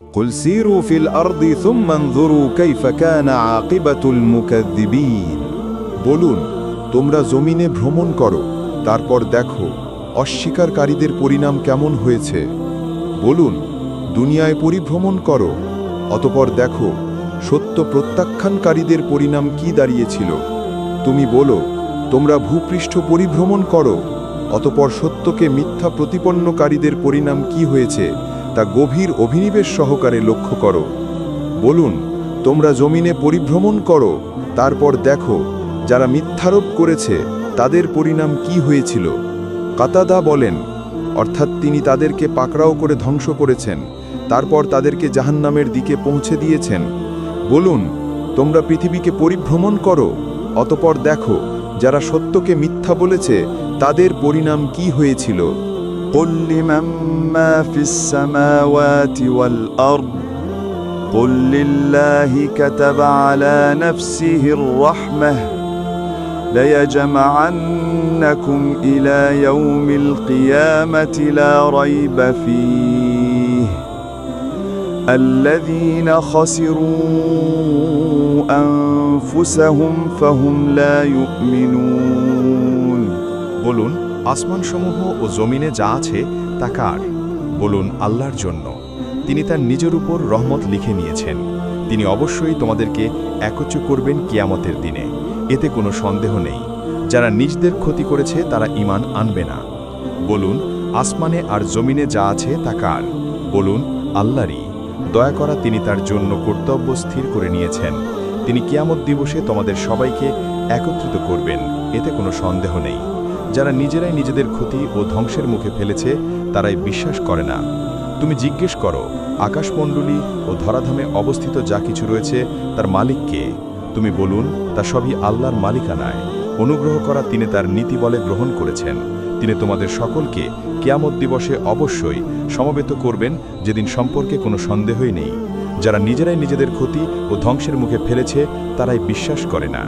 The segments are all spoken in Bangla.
قل سيروا في الأرض ثم انظروا كيف كان عاقبة المكذبين বলুন তোমরা জমিনে ভ্রমণ করো তারপর দেখো অস্বীকারীদের পরিণাম কেমন হয়েছে বলুন দুনিয়ায় পরিভ্রমণ করো অতপর দেখো সত্য প্রত্যাখ্যানকারীদের পরিণাম কি দাঁড়িয়েছিল তুমি বলো তোমরা ভূপৃষ্ঠ পরিভ্রমণ করো অতপর সত্যকে মিথ্যা প্রতিপন্নকারীদের পরিণাম কি হয়েছে তা গভীর অভিনিবেশ সহকারে লক্ষ্য করো। বলুন, তোমরা জমিনে পরিভ্রমণ করো, তারপর দেখো, যারা মিথ্যারোপ করেছে, তাদের পরিণাম কি হয়েছিল। কাতাদা বলেন, অর্থাৎ তিনি তাদেরকে পাকড়াও করে ধ্বংস করেছেন, তারপর তাদেরকে জাহান্নামের দিকে পৌঁছে দিয়েছেন। বলুন, তোমরা পৃথিবীকে পরিভ্রমণ করো, অতপর দেখো, যারা সত্যকে মিথ্যা বলেছে, তাদের পরিণাম কি হয়েছিল? قل لمن ما في السماوات والأرض قل لله كتب على نفسه الرحمة ليجمعنكم إلى يوم القيامة لا ريب فيه الذين خسروا أنفسهم فهم لا يؤمنون قلون আসমানসমূহ ও জমিনে যা আছে, তা কার? বলুন, আল্লাহর জন্য। তিনি তার নিজের উপর রহমত লিখে নিয়েছেন। তিনি অবশ্যই তোমাদেরকে একত্র করবেন কিয়ামতের দিনে। এতে কোনো সন্দেহ নেই। যারা নিজদের ক্ষতি করেছে, তারা ইমান আনবে না। বলুন, আসমানে আর জমিনে যা আছে, তা কার? বলুন, আল্লাহরই। দয়া করা তিনি তার জন্য কর্তব্য স্থির করে নিয়েছেন। তিনি কিয়ামত দিবসে তোমাদের সবাইকে একত্রিত করবেন। এতে কোনো সন্দেহ নেই। যারা নিজেরাই নিজেদের ক্ষতি ও ধ্বংসের মুখে ফেলেছে, তারাই বিশ্বাস করে না। তুমি জিজ্ঞেস করো আকাশমণ্ডলী ও ধরাধামে অবস্থিত যা কিছু রয়েছে, তার মালিককে তুমি বলুন, তা সবই আল্লাহর মালিকানায়। অনুগ্রহ করা তিনি তার নীতি বলে গ্রহণ করেছেন। তিনি তোমাদের সকলকে কিয়ামত দিবসে অবশ্যই সমবেত করবেন, যেদিন সম্পর্কে কোনো সন্দেহই নেই। যারা নিজেরাই নিজেদের ক্ষতি ও ধ্বংসের মুখে ফেলেছে, তারাই বিশ্বাস করে না।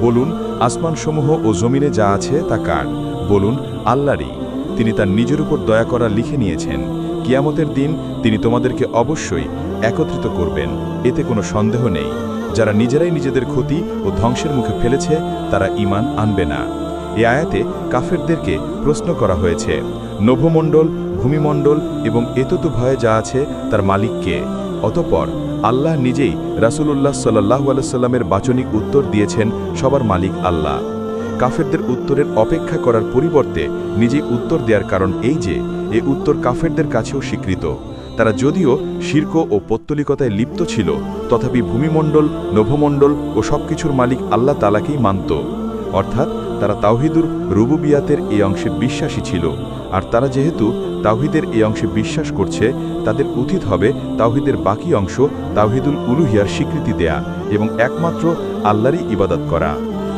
বলুন, আসমানসমূহ ও জমিনে যা আছে, তা কার? বলুন, আল্লাহরই। তিনি তার নিজের উপর দয়া করা লিখে নিয়েছেন। কিয়ামতের দিন তিনি তোমাদেরকে অবশ্যই একত্রিত করবেন। এতে কোনো সন্দেহ নেই। যারা নিজেরাই নিজেদের ক্ষতি ও ধ্বংসের মুখে ফেলেছে, তারা ইমান আনবে না। এ আয়াতে কাফেরদেরকে প্রশ্ন করা হয়েছে, নভমণ্ডল, ভূমিমণ্ডল এবং এততু ভয়ে যা আছে তার মালিককে অতপর আল্লাহ নিজেই রাসূলুল্লাহ সাল্লাহ আলাইসাল্লামের বাচনিক উত্তর দিয়েছেন, সবার মালিক আল্লাহ। কাফেরদের উত্তরের অপেক্ষা করার পরিবর্তে নিজেই উত্তর দেওয়ার কারণ এই যে, এ উত্তর কাফেরদের কাছেও স্বীকৃত। তারা যদিও শির্ক ও পত্তলিকতায় লিপ্ত ছিল, তথাপি ভূমিমণ্ডল, নভমণ্ডল ও সবকিছুর মালিক আল্লাহ তালাকেই মানত। অর্থাৎ তারা তাওহিদুর রুবুবিয়াতের এই অংশে বিশ্বাসী ছিল, আর তারা যেহেতু তাওহিদের এই অংশে বিশ্বাস করছে, তাদের উচিত হবে তাওহিদের বাকি অংশ তাওহিদুল উলুহিয়ার স্বীকৃতি দেয়া এবং একমাত্র আল্লাহরই ইবাদত করা।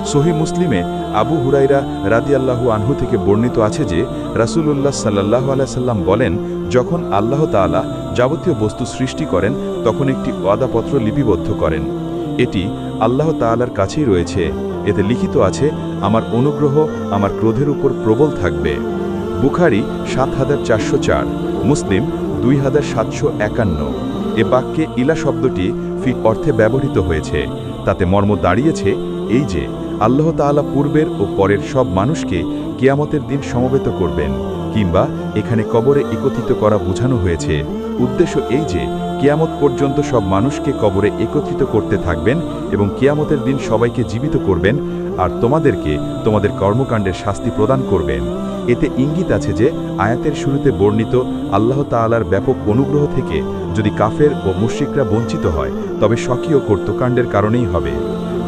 সহি মুসলিমে আবু হুরাইরা রাদিয়াল্লাহু আনহু থেকে বর্ণিত আছে যে, রাসূলুল্লাহ সাল্লাহ আলাইসাল্লাম বলেন, যখন আল্লাহ তাআলা যাবতীয় বস্তু সৃষ্টি করেন, তখন একটি ওয়াদাপত্র লিপিবদ্ধ করেন। এটি আল্লাহ তাআলার কাছেই রয়েছে। এতে লিখিত আছে, আমার অনুগ্রহ, আমার ক্রোধের উপর প্রবল থাকবে। বুখারি সাত হাজার চারশো চার, মুসলিম দুই হাজার সাতশো একান্ন। এ বাক্যে ইলা শব্দটি ফি অর্থে ব্যবহৃত হয়েছে। তাতে মর্ম দাঁড়িয়েছে এই যে আল্লাহ তাআলা পূর্বের ও পরের সব মানুষকে কিয়ামতের দিন সমবেত করবেন, কিংবা এখানে কবরে একত্রিত করা বোঝানো হয়েছে। উদ্দেশ্য এই যে, কিয়ামত পর্যন্ত সব মানুষকে কবরে একত্রিত করতে থাকবেন এবং কিয়ামতের দিন সবাইকে জীবিত করবেন, আর তোমাদেরকে তোমাদের কর্মকাণ্ডের শাস্তি প্রদান করবেন। এতে ইঙ্গিত আছে যে, আয়াতের শুরুতে বর্ণিত আল্লাহ তাআলার ব্যাপক অনুগ্রহ থেকে যদি কাফের ও মুশ্রিকরা বঞ্চিত হয়, তবে স্বকীয় কর্তকাণ্ডের কারণেই হবে।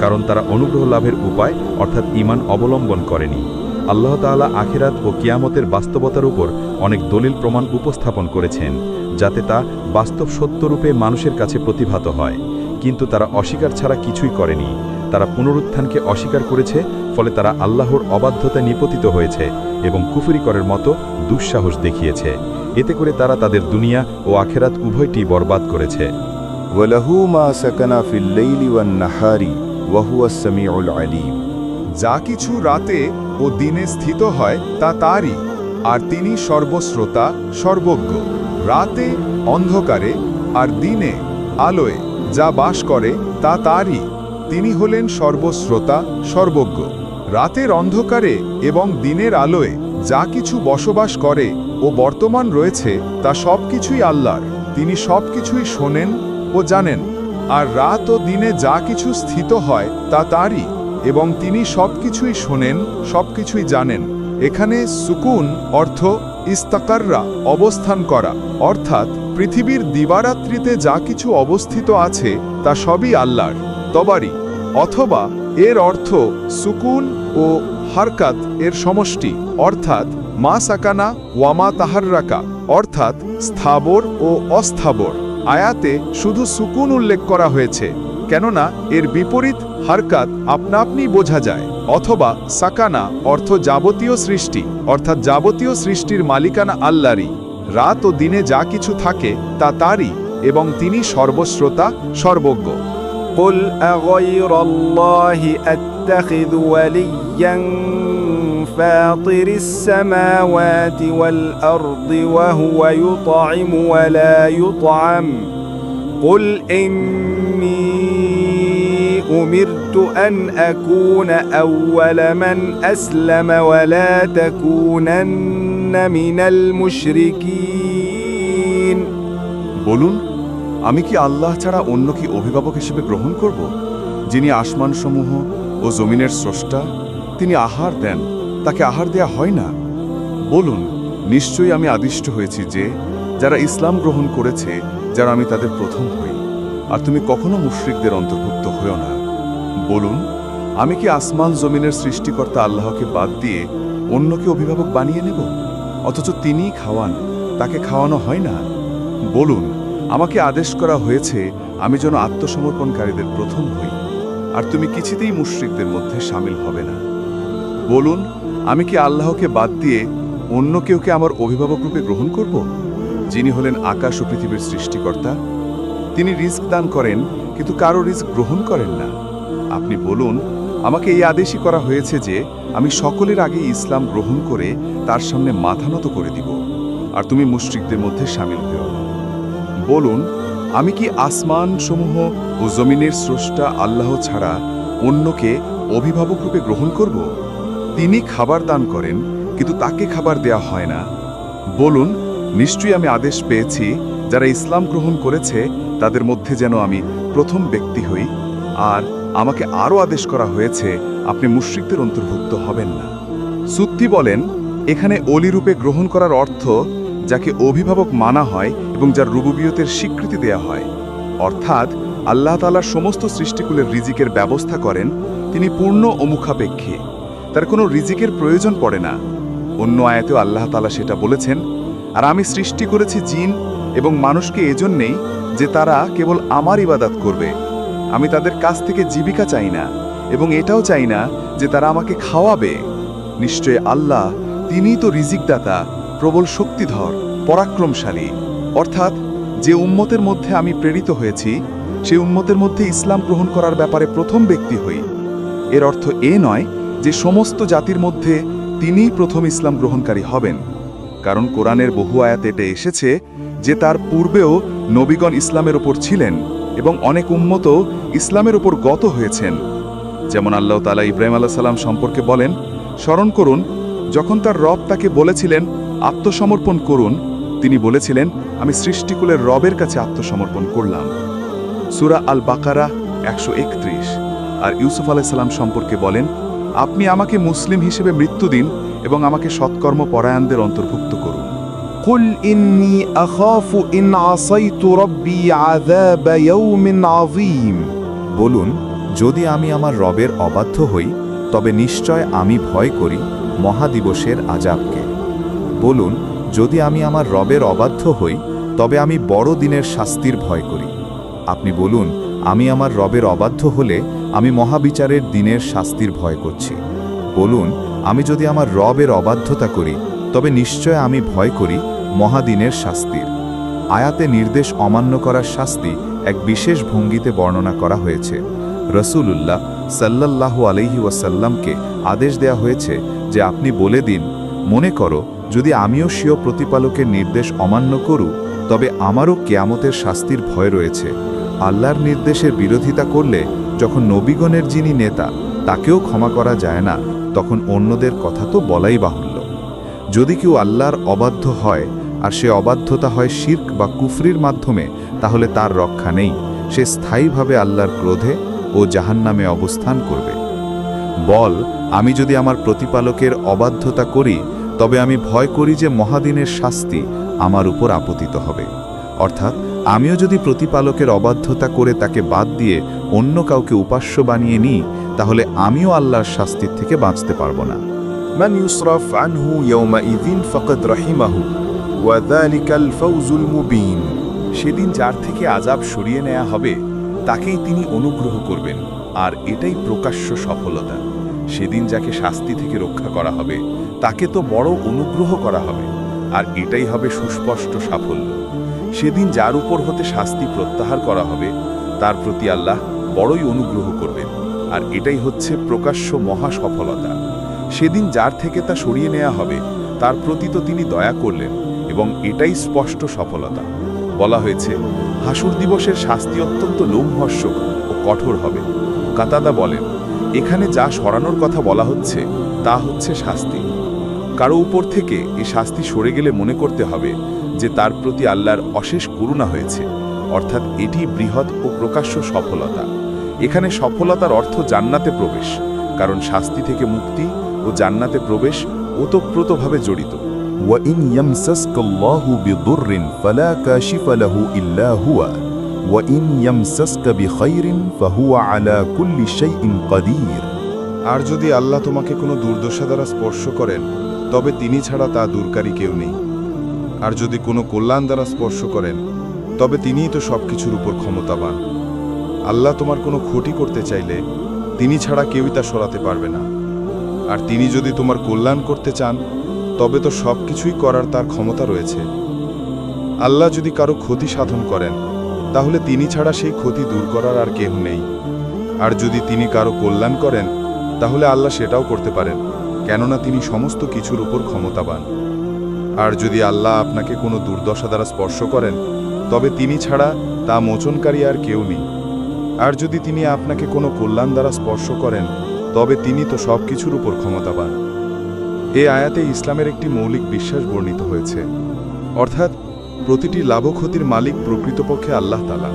কারণ তারা অনুগ্রহ লাভের উপায়, অর্থাৎ ইমান অবলম্বন করেনি। আল্লাহ তালা আখেরাত ও কিয়ামতের বাস্তবতার উপর অনেক দলিল প্রমাণ উপস্থাপন করেছেন, যাতে তা বাস্তব সত্যরূপে মানুষের কাছে প্রতিভাত হয়। কিন্তু তারা অস্বীকার ছাড়া কিছুই করেনি। তারা পুনরুত্থানকে অস্বীকার করেছে, ফলে তারা আল্লাহর অবাধ্যতায় নিপতিত হয়েছে এবং কুফুরি করার মতো দুঃসাহস দেখিয়েছে। এতে করে তারা তাদের দুনিয়া ও আখেরাত উভয়টি বরবাদ করেছে। ওয়ালাহু মা সাকানা ফিল্লাইলি নাহারি। ওয়াহুয়া সামিউল আলিম। যা কিছু রাতে ও দিনে স্থিত হয়, তা তারই, আর তিনি সর্বশ্রোতা, সর্বজ্ঞ। রাতে অন্ধকারে, আর দিনে আলোয় যা বাস করে, তা তারই। তিনি হলেন সর্বশ্রোতা, সর্বজ্ঞ। রাতের অন্ধকারে এবং দিনের আলোয় যা কিছু বসবাস করে ও বর্তমান রয়েছে, তা সব কিছুই আল্লাহর। তিনি সব কিছুই শোনেন ও জানেন। আর রাত ও দিনে যা কিছু স্থিত হয়, তা তারই, এবং তিনি সব কিছুই শোনেন সব কিছুই জানেন। এখানে সুকুন, অর্থ, ইস্তাকাররা, অবস্থান করা, অর্থাৎ পৃথিবীর দিবারাত্রিতে যা কিছু অবস্থিত আছে, তা সবই আল্লাহর তবারি অথবা এর অর্থ সুকুন ও হারকাত এর সমষ্টি, অর্থাৎ মা সাকানা ওয়ামা তাহাররাকা, অর্থাৎ স্থাবর ও অস্থাবর। আয়াতে শুধু সুকুন উল্লেখ করা হয়েছে কেননা এর বিপরীত হারকাত আপনা আপনি বোঝা যায় অথবা সাকানা অর্থ যাবতীয় সৃষ্টি অর্থাৎ যাবতীয় সৃষ্টির মালিকানা আল্লাহরই রাত ও দিনে যা কিছু থাকে তা তারই এবং তিনি সর্বশ্রোতা সর্বজ্ঞ قل أغير الله أتخذ وليا فاطر السماوات والأرض وهو يطعم ولا يطعم قل إني أمرت أن أكون أول من أسلم ولا تكونن من المشركين বলুন আমি কি আল্লাহ ছাড়া অন্য কি অভিভাবক হিসেবে গ্রহণ করব যিনি আসমানসমূহ ও জমিনের স্রষ্টা তিনি আহার দেন তাকে আহার দেয়া হয় না। বলুন, নিশ্চয়ই আমি আদিষ্ট হয়েছি যে, যারা ইসলাম গ্রহণ করেছে, যারা আমি তাদের প্রথম হই। আর তুমি কখনো মুশরিকদের অন্তর্ভুক্ত হও না। বলুন, আমি কি আসমান জমিনের সৃষ্টিকর্তা আল্লাহকে বাদ দিয়ে অন্যকে অভিভাবক বানিয়ে নেব? অথচ তিনিই খাওয়ান, তাকে খাওয়ানো হয় না। বলুন, আমাকে আদেশ করা হয়েছে, আমি যেন আত্মসমর্পণকারীদের প্রথম হই। আর তুমি কিছুতেই মুশরিকদের মধ্যে সামিল হবে না। বলুন আমি কি আল্লাহকে বাদ দিয়ে অন্য কেউকে আমার অভিভাবক রূপে গ্রহণ করব? যিনি হলেন আকাশ ও পৃথিবীর সৃষ্টিকর্তা। তিনি রিস্ক দান করেন, কিন্তু কারও রিস্ক গ্রহণ করেন না। আপনি বলুন, আমাকে এই আদেশই করা হয়েছে যে আমি সকলের আগে ইসলাম গ্রহণ করে তার সামনে মাথা নত করে দিব, আর তুমি মুশরিকদের মধ্যে সামিল হও বলুন, আমি কি আসমান সমূহ ও জমিনের স্রষ্টা আল্লাহ ছাড়া অন্যকে অভিভাবক রূপে গ্রহণ করব? তিনি খাবার দান করেন, কিন্তু তাকে খাবার দেয়া হয় না। বলুন, নিশ্চয়ই আমি আদেশ পেয়েছি, যারা ইসলাম গ্রহণ করেছে, তাদের মধ্যে যেন আমি প্রথম ব্যক্তি হই। আর আমাকে আরও আদেশ করা হয়েছে, আপনি মুশ্রিকদের অন্তর্ভুক্ত হবেন না। সুত্তি বলেন, এখানে অলিরূপে গ্রহণ করার অর্থ, যাকে অভিভাবক মানা হয় এবং যার রুবুবিয়তের স্বীকৃতি দেয়া হয়। অর্থাৎ, আল্লাহ তালার সমস্ত সৃষ্টিকুলের রিজিকের ব্যবস্থা করেন, তিনি পূর্ণ ও মুখাপেক্ষী। তার কোনো রিজিকের প্রয়োজন পড়ে না। অন্য আয়াতেও আল্লাহ তালা সেটা বলেছেন, আর আমি সৃষ্টি করেছি জিন এবং মানুষকে এজন্যেই যে তারা কেবল আমার ইবাদাত করবে। আমি তাদের কাছ থেকে জীবিকা চাই না এবং এটাও চাই না যে তারা আমাকে খাওয়াবে। নিশ্চয় আল্লাহ তিনিই তো রিজিকদাতা, প্রবল শক্তিধর, পরাক্রমশালী। অর্থাৎ যে উম্মতের মধ্যে আমি প্রেরিত হয়েছি, সেই উম্মতের মধ্যে ইসলাম গ্রহণ করার ব্যাপারে প্রথম ব্যক্তি হই। এর অর্থ এ নয় যে সমস্ত জাতির মধ্যে তিনিই প্রথম ইসলাম গ্রহণকারী হবেন, কারণ কোরআনের বহু আয়াত এটে এসেছে যে তার পূর্বেও নবীগণ ইসলামের ওপর ছিলেন এবং অনেক উন্মত ইসলামের ওপর গত হয়েছেন। যেমন আল্লাহ তালা ইব্রাহিম আল্লাহ সাল্লাম সম্পর্কে বলেন, স্মরণ করুন, যখন তার রব তাকে বলেছিলেন, আত্মসমর্পণ করুন, তিনি বলেছিলেন, আমি সৃষ্টিকুলের রবের কাছে আত্মসমর্পণ করলাম। সুরা আল বাকারা একশো একত্রিশ। আর ইউসুফ আলাইসাল্লাম সম্পর্কে বলেন আপনি আমাকে মুসলিম হিসেবে মৃত্যু দিন এবং আমাকে সৎকর্ম পরায়ণদের অন্তর্ভুক্ত করুন قل إني أخاف إن عصيت ربي عذاب يوم عظيم বলুন যদি আমি আমার রবের অবাধ্য হই তবে নিশ্চয় আমি ভয় করি মহাদিবসের আজাবকে বলুন যদি আমি আমার রবের অবাধ্য হই তবে আমি বড় দিনের শাস্তির ভয় করি আপনি বলুন আমি আমার রবের অবাধ্য হলে আমি মহাবিচারের দিনের শাস্তির ভয় করছি। বলুন, আমি যদি আমার রবের অবাধ্যতা করি, তবে নিশ্চয় আমি ভয় করি মহাদিনের শাস্তির। আয়াতে নির্দেশ অমান্য করার শাস্তি এক বিশেষ ভঙ্গিতে বর্ণনা করা হয়েছে। রসুলুল্লাহ সাল্লাল্লাহু আলহি ওয়াসাল্লামকে আদেশ দেয়া হয়েছে যে আপনি বলে দিন, মনে করো, যদি আমিও স্বীয় প্রতিপালকের নির্দেশ অমান্য করু, তবে আমারও কেয়ামতের শাস্তির ভয় রয়েছে। আল্লাহর নির্দেশের বিরোধিতা করলে যখন নবীগণের যিনি নেতা, তাকেও ক্ষমা করা যায় না, তখন অন্যদের কথা তো বলাই বাহুল্য। যদি কেউ আল্লাহর অবাধ্য হয়, আর সে অবাধ্যতা হয় শির্ক বা কুফরির মাধ্যমে, তাহলে তার রক্ষা নেই। সে স্থায়ীভাবে আল্লাহর ক্রোধে ও জাহান্নামে অবস্থান করবে। বল, আমি যদি আমার প্রতিপালকের অবাধ্যতা করি, তবে আমি ভয় করি যে মহাদিনের শাস্তি আমার উপর আপতিত হবে। অর্থাৎ আমিও যদি প্রতিপালকের অবাধ্যতা করে তাকে বাদ দিয়ে অন্য কাউকে উপাস্য বানিয়ে নিই তাহলে আমিও আল্লাহর শাস্তির থেকে বাঁচতে পারবো না من يصرف عنه يومئذ فقد رحمه وذلك الفوز المبين সেদিন যার থেকে আজাব সরিয়ে নেওয়া হবে তাকেই তিনি অনুগ্রহ করবেন আর এটাই প্রকাশ্য সফলতা সেদিন যাকে শাস্তি থেকে রক্ষা করা হবে তাকে তো বড় অনুগ্রহ করা হবে আর এটাই হবে সুস্পষ্ট সাফল্য সেদিন যার উপর হতে শাস্তি প্রত্যাহার করা হবে, তার প্রতি আল্লাহ বড়ই অনুগ্রহ করবেন। আর এটাই হচ্ছে প্রকাশ্য মহা সফলতা সেদিন যার থেকে তা সরিয়ে নেওয়া হবে, তার প্রতি তো তিনি দয়া করলেন এবং এটাই স্পষ্ট সফলতা। বলা হয়েছে, হাসুর দিবসের শাস্তি অত্যন্ত লোমহর্ষক ও কঠোর হবে। কাতাদা বলেন, এখানে যা সরানোর কথা বলা হচ্ছে, তা হচ্ছে শাস্তি। কারও উপর থেকে এই শাস্তি সরে গেলে মনে করতে হবে যে তার প্রতি আল্লাহর অশেষ করুণা হয়েছে অর্থাৎ এটি বৃহৎ ও প্রকাশ্য সফলতা এখানে সফলতার অর্থ জান্নাতে প্রবেশ কারণ শাস্তি থেকে মুক্তি ও জান্নাতে প্রবেশ ওতপ্রোতভাবে জড়িত وإن يمسسك الله بضر فلا كاشف له إلا هو وإن يمسسك بخير فهو على كل شيء قدير আর যদি আল্লাহ তোমাকে কোনো দুর্দশা দ্বারা স্পর্শ করেন তবে তিনি ছাড়া তা দূরকারী কেউ নেই আর যদি কোনো কল্যাণ দ্বারা স্পর্শ করেন, তবে তিনিই তো সব কিছুর উপর ক্ষমতাবান। আল্লাহ তোমার কোনো ক্ষতি করতে চাইলে তিনি ছাড়া কেউই তা সরাতে পারবে না। আর তিনি যদি তোমার কল্যাণ করতে চান, তবে তো সব কিছুই করার তার ক্ষমতা রয়েছে। আল্লাহ যদি কারও ক্ষতি সাধন করেন, তাহলে তিনি ছাড়া সেই ক্ষতি দূর করার আর কেউ নেই। আর যদি তিনি কারও কল্যাণ করেন, তাহলে আল্লাহ সেটাও করতে পারেন, কেননা তিনি সমস্ত কিছুর উপর ক্ষমতাবান। আর যদি আল্লাহ আপনাকে কোনো দুর্দশা দ্বারা স্পর্শ করেন, তবে তিনি ছাড়া তা মোচনকারী আর কেউ নেই। আর যদি তিনি আপনাকে কোনো কল্যাণ দ্বারা স্পর্শ করেন, তবে তিনি তো সব কিছুর উপর ক্ষমতাবান। এ আয়াতে ইসলামের একটি মৌলিক বিশ্বাস বর্ণিত হয়েছে। অর্থাৎ, প্রতিটি লাভক্ষতির মালিক প্রকৃতপক্ষে আল্লাহ তালা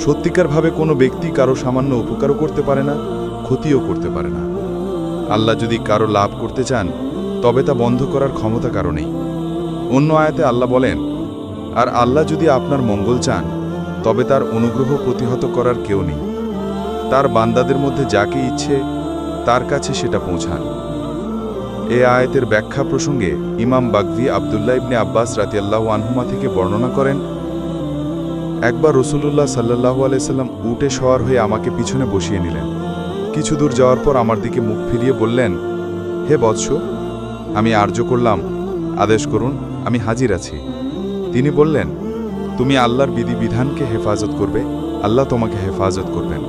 সত্যিকারভাবে কোনো ব্যক্তি কারও সামান্য উপকারও করতে পারে না, ক্ষতিও করতে পারে না। আল্লাহ যদি কারও লাভ করতে চান তবে তা বন্ধ করার ক্ষমতা কারণেই অন্য আয়াতে আল্লাহ বলেন, আর আল্লাহ যদি আপনার মঙ্গল চান, তবে তার অনুগ্রহ প্রতিহত করার কেউ নেই। তার বান্দাদের মধ্যে যাকে ইচ্ছে, তার কাছে সেটা পৌঁছান। এ আয়াতের ব্যাখ্যা প্রসঙ্গে ইমাম বাগভি আবদুল্লাহ ইবনে আব্বাস রাতিয়াল্লাহ আনহুমা থেকে বর্ণনা করেন, একবার রসুল্লাহ সাল্লাহ আলাইসাল্লাম উটে সওয়ার হয়ে আমাকে পিছনে বসিয়ে নিলেন। কিছু দূর যাওয়ার পর আমার দিকে মুখ ফিরিয়ে বললেন, হে বৎস আমি আর্য করলাম। আদেশ করুন, আমি হাজির আছি। তিনি বললেন, তুমি আল্লাহর বিধিবিধানকে হেফাজত করবে, আল্লাহ তোমাকে হেফাজত করবেন।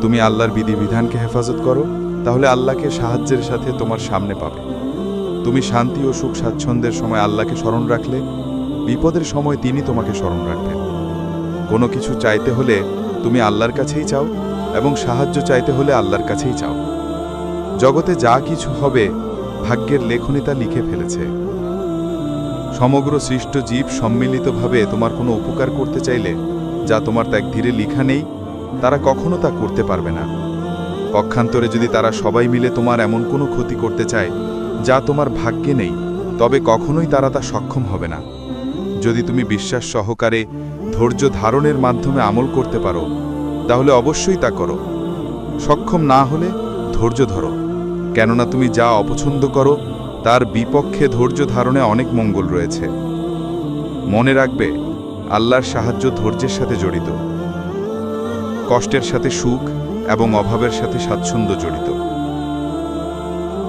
তুমি আল্লাহর বিধিবিধানকে হেফাজত করো, তাহলে আল্লাহকে সাহায্যের সাথে তোমার সামনে পাবে। তুমি শান্তি ও সুখ স্বাচ্ছন্দ্যের সময় আল্লাহকে স্মরণ রাখলে, বিপদের সময় তিনি তোমাকে স্মরণ রাখবেন। কোনো কিছু চাইতে হলে তুমি আল্লাহর কাছেই চাও এবং সাহায্য চাইতে হলে আল্লাহর কাছেই চাও। জগতে যা কিছু হবে ভাগ্যের লেখনী তা লিখে ফেলেছে। সমগ্র সৃষ্ট জীব সম্মিলিতভাবে তোমার কোনো উপকার করতে চাইলে, যা তোমার ত্যাগ ধীরে লিখা নেই, তারা কখনো তা করতে পারবে না। পক্ষান্তরে যদি তারা সবাই মিলে তোমার এমন কোনো ক্ষতি করতে চায়, যা তোমার ভাগ্যে নেই, তবে কখনোই তারা তা সক্ষম হবে না। যদি তুমি বিশ্বাস সহকারে ধৈর্য ধারণের মাধ্যমে আমল করতে পারো, তাহলে অবশ্যই তা করো। সক্ষম না হলে ধৈর্য ধরো। কেননা তুমি যা অপছন্দ করো, তার বিপক্ষে ধৈর্য ধারণে অনেক মঙ্গল রয়েছে। মনে রাখবে, আল্লাহর সাহায্য ধৈর্যের সাথে জড়িত। কষ্টের সাথে সুখ এবং অভাবের সাথে স্বাচ্ছন্দ্য জড়িত।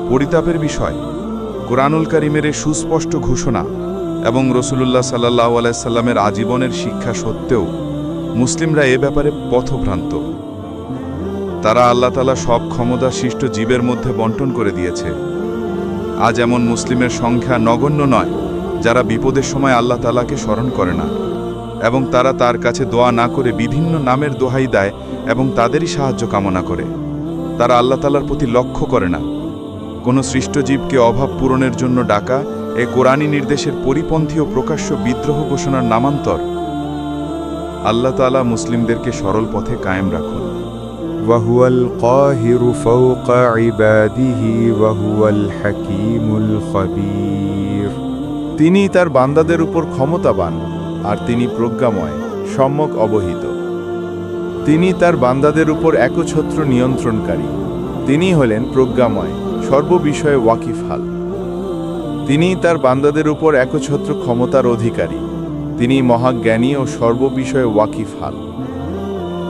পরিতাপের বিষয়, কোরআনুল করিমের সুস্পষ্ট ঘোষণা এবং রসুলুল্লাহ সাল্লাহ আলাইসাল্লামের আজীবনের শিক্ষা সত্ত্বেও মুসলিমরা এ ব্যাপারে পথভ্রান্ত। তারা আল্লাহ তালা সব ক্ষমতা সৃষ্ট জীবের মধ্যে বন্টন করে দিয়েছে। আজ এমন মুসলিমের সংখ্যা নগণ্য নয়, যারা বিপদের সময় আল্লাহ তালাকে স্মরণ করে না। এবং তারা তার কাছে দোয়া না করে বিভিন্ন নামের দোহাই দেয় এবং তাদেরই সাহায্য কামনা করে। তারা আল্লাহ তালার প্রতি লক্ষ্য করে না। কোনো সৃষ্টজীবকে অভাব পূরণের জন্য ডাকা এ কোরআনী নির্দেশের পরিপন্থী ও প্রকাশ্য বিদ্রোহ ঘোষণার নামান্তর। আল্লাহ তালা মুসলিমদেরকে সরল পথে কায়েম রাখুন। وهو القاهر فوق عباده وهو الحكيم الخبير তিনি তার বান্দাদের উপর ক্ষমতাবান আর তিনি প্রজ্ঞাময় সম্যক অবহিত তিনি তার বান্দাদের উপর একছত্র নিয়ন্ত্রণকারী তিনি হলেন প্রজ্ঞাময় সর্ববিষয়ে ওয়াকিফহাল তিনি তার বান্দাদের উপর একছত্র ক্ষমতার অধিকারী তিনি মহাজ্ঞানী ও সর্ববিষয়ে ওয়াকিফহাল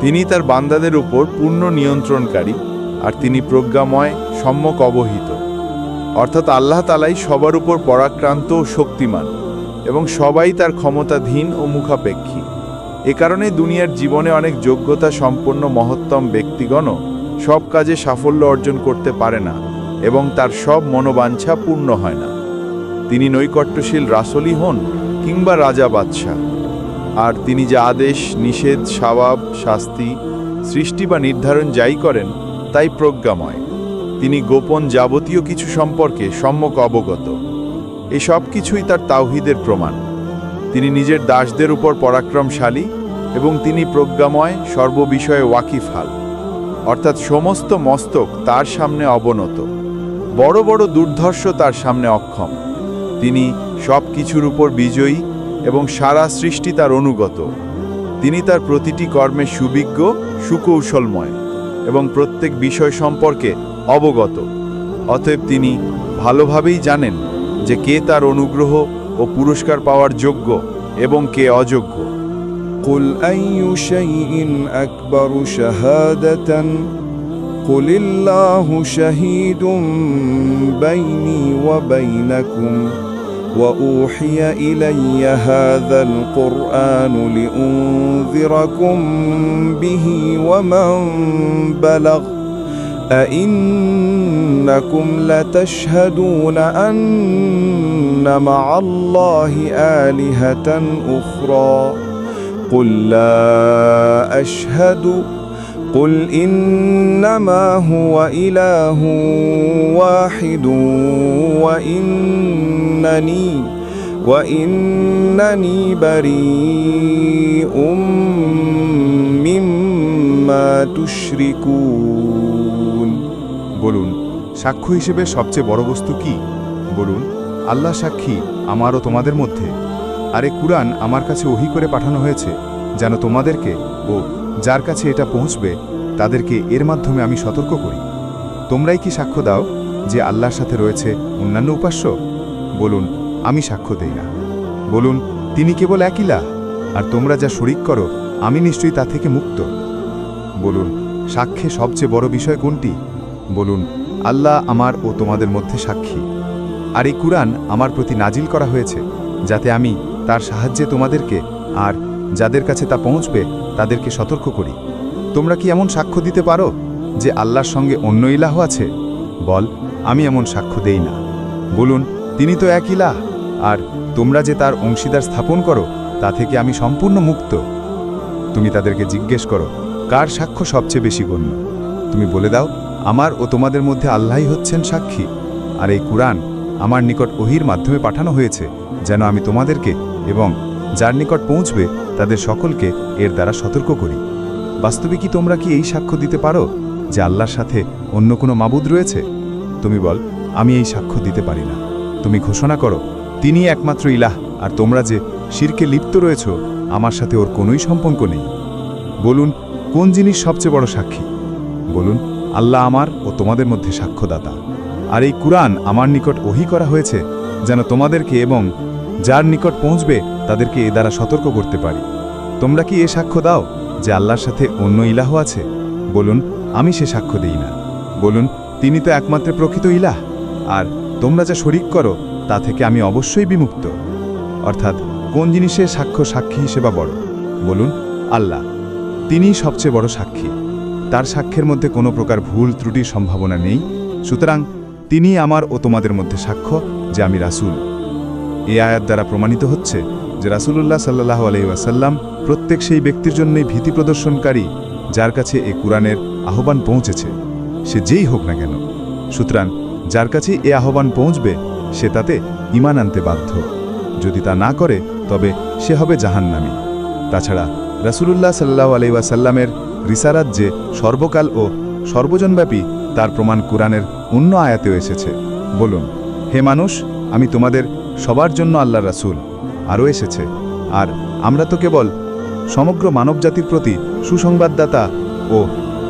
তিনি তার বান্দাদের উপর পূর্ণ নিয়ন্ত্রণকারী আর তিনি প্রজ্ঞাময়, সম্যক অবহিত। অর্থাৎ আল্লাহ তালাই সবার উপর পরাক্রান্ত ও শক্তিমান এবং সবাই তার ক্ষমতাধীন ও মুখাপেক্ষী। এ কারণে দুনিয়ার জীবনে অনেক যোগ্যতা সম্পন্ন মহত্তম ব্যক্তিগণও সব কাজে সাফল্য অর্জন করতে পারে না এবং তার সব মনোবাঞ্ছা পূর্ণ হয় না। তিনি নৈকট্যশীল রাসলি হন কিংবা রাজা বাদশাহ। আর তিনি যে আদেশ, নিষেধ, স্বভাব, শাস্তি, সৃষ্টি বা নির্ধারণ যাই করেন, তাই প্রজ্ঞাময়। তিনি গোপন যাবতীয় কিছু সম্পর্কে সম্যক অবগত। এই সব কিছুই তার তাওহিদের প্রমাণ। তিনি নিজের দাসদের উপর পরাক্রমশালী এবং তিনি প্রজ্ঞাময়, সর্ববিষয়ে ওয়াকিফাল। অর্থাৎ সমস্ত মস্তক তার সামনে অবনত। বড় বড় দুর্ধর্ষ তার সামনে অক্ষম। তিনি সব কিছুর উপর বিজয়ী এবং সারা সৃষ্টি তার অনুগত তিনি তার প্রতিটি কর্মে সুবিজ্ঞ সুকৌশলময় এবং প্রত্যেক বিষয় সম্পর্কে অবগত অতএব তিনি ভালোভাবেই জানেন যে কে তার অনুগ্রহ ও পুরস্কার পাওয়ার যোগ্য এবং কে অযোগ্য قل أي شيء أكبر شهادة قل الله شهيد بيني وبينكم وأوحي إلي هذا القرآن لأنذركم به ومن بلغ أئنكم لتشهدون أن مع الله آلهة أخرى قل لا أشهد قل إنما هو إله واحد وإنني وإنني بريء مما تشركون বলুন সাক্ষ্য হিসেবে সবচেয়ে বড় বস্তু কি বলুন আল্লাহ সাক্ষী আমারও তোমাদের মধ্যে আরে কুরআন আমার কাছে ওহি করে পাঠানো হয়েছে যেন তোমাদেরকে ও যার কাছে এটা পৌঁছবে, তাদেরকে এর মাধ্যমে আমি সতর্ক করি। তোমরাই কি সাক্ষ্য দাও যে আল্লাহর সাথে রয়েছে অন্যান্য উপাস্য? বলুন, আমি সাক্ষ্য দেই না। বলুন, তিনি কেবল একইলা আর তোমরা যা শরিক করো, আমি নিশ্চয়ই তা থেকে মুক্ত। বলুন, সাক্ষ্যে সবচেয়ে বড় বিষয় কোনটি? বলুন, আল্লাহ আমার ও তোমাদের মধ্যে সাক্ষী। আর এই কুরআন আমার প্রতি নাজিল করা হয়েছে, যাতে আমি তার সাহায্যে তোমাদেরকে আর যাদের কাছে তা পৌঁছবে তাদেরকে সতর্ক করি। তোমরা কি এমন সাক্ষ্য দিতে পারো যে আল্লাহর সঙ্গে অন্য ইলাহ আছে? বল, আমি এমন সাক্ষ্য দেই না। বলুন, তিনি তো এক ইলাহ। আর তোমরা যে তার অংশীদার স্থাপন করো, তা থেকে আমি সম্পূর্ণ মুক্ত। তুমি তাদেরকে জিজ্ঞেস করো, কার সাক্ষ্য সবচেয়ে বেশি গণ্য? তুমি বলে দাও, আমার ও তোমাদের মধ্যে আল্লাহই হচ্ছেন সাক্ষী। আর এই কুরআন আমার নিকট ওহির মাধ্যমে পাঠানো হয়েছে, যেন আমি তোমাদেরকে এবং যার নিকট পৌঁছবে, তাদের সকলকে এর দ্বারা সতর্ক করি। বাস্তবে কি তোমরা কি এই সাক্ষ্য দিতে পারো যে আল্লাহর সাথে অন্য কোনো মাবুদ রয়েছে? তুমি বল, আমি এই সাক্ষ্য দিতে পারি না। তুমি ঘোষণা করো তিনি একমাত্র ইলাহ, আর তোমরা যে শিরকে লিপ্ত রয়েছ, আমার সাথে ওর কোনোই সম্পর্ক নেই। বলুন, কোন জিনিস সবচেয়ে বড় সাক্ষী? বলুন, আল্লাহ আমার ও তোমাদের মধ্যে সাক্ষ্যদাতা। আর এই কুরআন আমার নিকট ওহি করা হয়েছে, যেন তোমাদেরকে এবং যার নিকট পৌঁছবে তাদেরকে এ দ্বারা সতর্ক করতে পারি। তোমরা কি এ সাক্ষ্য দাও যে আল্লাহর সাথে অন্য ইলাহ আছে? বলুন, আমি সে সাক্ষ্য দিই না। বলুন, তিনি তো একমাত্র প্রকৃত ইলাহ। আর তোমরা যা শরিক করো, তা থেকে আমি অবশ্যই বিমুক্ত। অর্থাৎ, কোন জিনিসের সাক্ষ্য সাক্ষী হিসেবে বড়? বলুন, আল্লাহ। তিনিই সবচেয়ে বড় সাক্ষী। তার সাক্ষ্যের মধ্যে কোনো প্রকার ভুল, ত্রুটির সম্ভাবনা নেই। সুতরাং তিনি আমার ও তোমাদের মধ্যে সাক্ষ্য যে আমি রাসুল। এ আয়াত দ্বারা প্রমাণিত হচ্ছে যে রাসূলুল্লাহ সাল্লাহ আলহিউসাল্লাম প্রত্যেক সেই ব্যক্তির জন্যই ভীতি প্রদর্শনকারী যার কাছে এ কোরআনের আহ্বান পৌঁছেছে, সে যেই হোক না কেন। সুতরাং যার কাছেই এ আহ্বান পৌঁছবে, সে তাতে ইমান আনতে বাধ্য। যদি তা না করে, তবে সে হবে জাহান্নামী। তাছাড়া রাসূলুল্লাহ সাল্লাহ আলহিউসাল্লামের রিসারাত যে সর্বকাল ও সর্বজনব্যাপী তার প্রমাণ কোরআনের অন্য আয়াতেও এসেছে। বলুন, হে মানুষ, আমি তোমাদের সবার জন্য আল্লাহ রাসূল। আরও এসেছে। আর আমরা তো কেবল সমগ্র মানবজাতির প্রতি সুসংবাদদাতা ও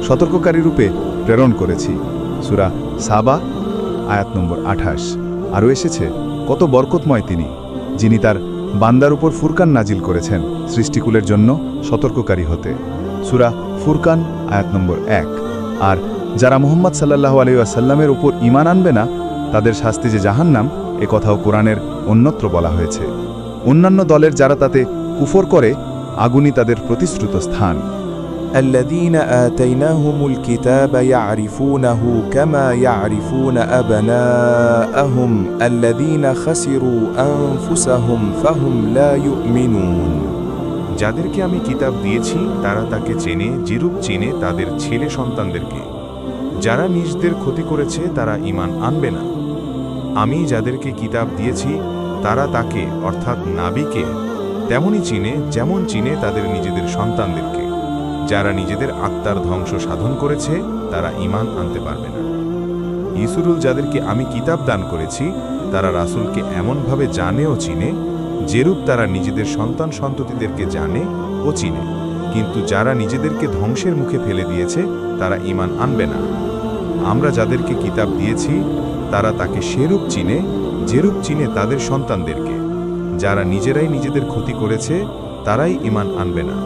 সতর্ককারী রূপে প্রেরণ করেছি। সুরা সাবা, আয়াত নম্বর আঠাশ। আরও এসেছে, কত বরকতময় তিনি, যিনি তার বান্দার উপর ফুরকান নাজিল করেছেন সৃষ্টিকুলের জন্য সতর্ককারী হতে। সুরা ফুরকান, আয়াত নম্বর এক। আর যারা মোহাম্মদ সাল্লাহ আলাইসাল্লামের উপর ইমান আনবে না, তাদের শাস্তি যে জাহান্নাম, এ কথাও কোরআনের অন্যত্র বলা হয়েছে। অন্যান্য দলের যারা তাতে কুফর করে আগুনই তাদের প্রতিশ্রুত স্থান الذين آتيناهم الكتاب يعرفونه كما يعرفون أبناءهم الذين خسروا أنفسهم فهم لا يؤمنون যাদেরকে আমি কিতাব দিয়েছি তারা তাকে চেনে যেরূপ চেনে তাদের ছেলে সন্তানদেরকে যারা নিজদের ক্ষতি করেছে তারা ইমান আনবে না আমি যাদেরকে কিতাব দিয়েছি তারা তাকে, অর্থাৎ নাবিকে, তেমনই চিনে যেমন চিনে তাদের নিজেদের সন্তানদেরকে। যারা নিজেদের আত্মার ধ্বংস সাধন করেছে, তারা ইমান আনতে পারবে না। ইসুরুল যাদেরকে আমি কিতাব দান করেছি, তারা রাসুলকে এমনভাবে জানে ও চিনে, যেরূপ তারা নিজেদের সন্তান সন্ততিদেরকে জানে ও চিনে। কিন্তু যারা নিজেদেরকে ধ্বংসের মুখে ফেলে দিয়েছে, তারা ইমান আনবে না। আমরা যাদেরকে কিতাব দিয়েছি, তারা তাকে সেরূপ চিনে যেরূপ চিনে তাদের সন্তানদেরকে, যারা নিজেরাই নিজেদের ক্ষতি করেছে, তারাই ইমান আনবে না।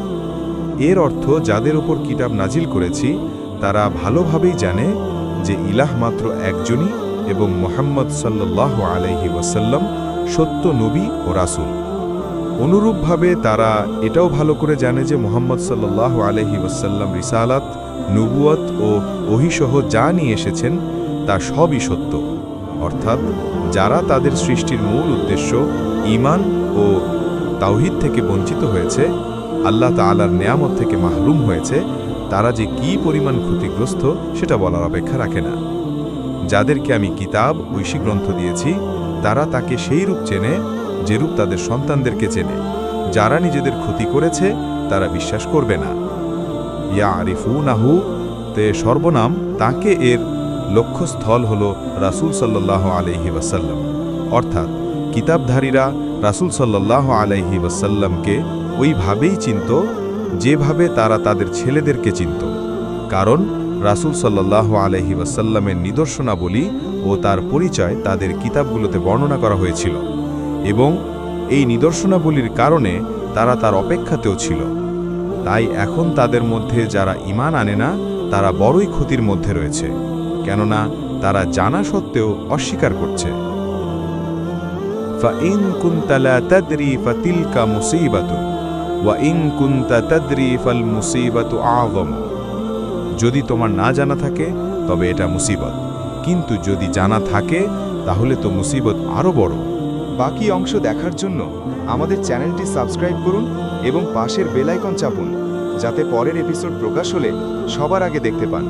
এর অর্থ, যাদের উপর কিতাব নাজিল করেছি, তারা ভালোভাবেই জানে যে ইলাহ মাত্র একজনই এবং মোহাম্মদ সাল্লাহ আলাইহি ওয়াসাল্লাম সত্য নবী ও রাসূল। অনুরূপভাবে তারা এটাও ভালো করে জানে যে মোহাম্মদ সাল্লাহ আলহি ওয়াসাল্লাম রিসালাত নবুয়ত ও ওহিসহ যা নিয়ে এসেছেন, তা সবই সত্য। অর্থাৎ যারা তাদের সৃষ্টির মূল উদ্দেশ্য ঈমান ও তাওহিদ থেকে বঞ্চিত হয়েছে, আল্লাহ তাআলার নেয়ামত থেকে মাহরুম হয়েছে, তারা যে কি পরিমাণ ক্ষতিগ্রস্ত সেটা বলার অপেক্ষা রাখে না। যাদেরকে আমি কিতাব ঐশী গ্রন্থ দিয়েছি, তারা তাকে সেই রূপ চেনে যেরূপ তাদের সন্তানদেরকে চেনে। যারা নিজেদের ক্ষতি করেছে, তারা বিশ্বাস করবে না। ইয়া আরিফু নাহু তে সর্বনাম তাকে এর লক্ষ্যস্থল হল রাসূল সাল্লাহ আলহি ওয়াসাল্লাম। অর্থাৎ কিতাবধারীরা রাসূল সাল্লাহ আলহি ওয়াসাল্লামকে ওইভাবেই চিনত যেভাবে তারা তাদের ছেলেদেরকে চিনত। কারণ রাসূল সাল্লাহ আলহি ওয়াসাল্লামের নিদর্শনাবলী ও তার পরিচয় তাদের কিতাবগুলোতে বর্ণনা করা হয়েছিল এবং এই নিদর্শনাবলীর কারণে তারা তার অপেক্ষাতেও ছিল। তাই এখন তাদের মধ্যে যারা ইমান আনে না, তারা বড়ই ক্ষতির মধ্যে রয়েছে। কেননা তারা জানা সত্ত্বেও অস্বীকার করছে فَإِن كُنْتَ لَا تَدْرِي فَتِلْكَ مُصِيبَةٌ وَإِن كُنْتَ تَدْرِي فَالْمُصِيبَةُ أَعْظَمُ যদি তোমার না জানা থাকে তবে এটা মুসিবত কিন্তু যদি জানা থাকে তাহলে তো মুসিবত আরও বড় বাকি অংশ দেখার জন্য আমাদের চ্যানেলটি সাবস্ক্রাইব করুন এবং পাশের বেল আইকন চাপুন যাতে পরের এপিসোড প্রকাশ হলে সবার আগে দেখতে পান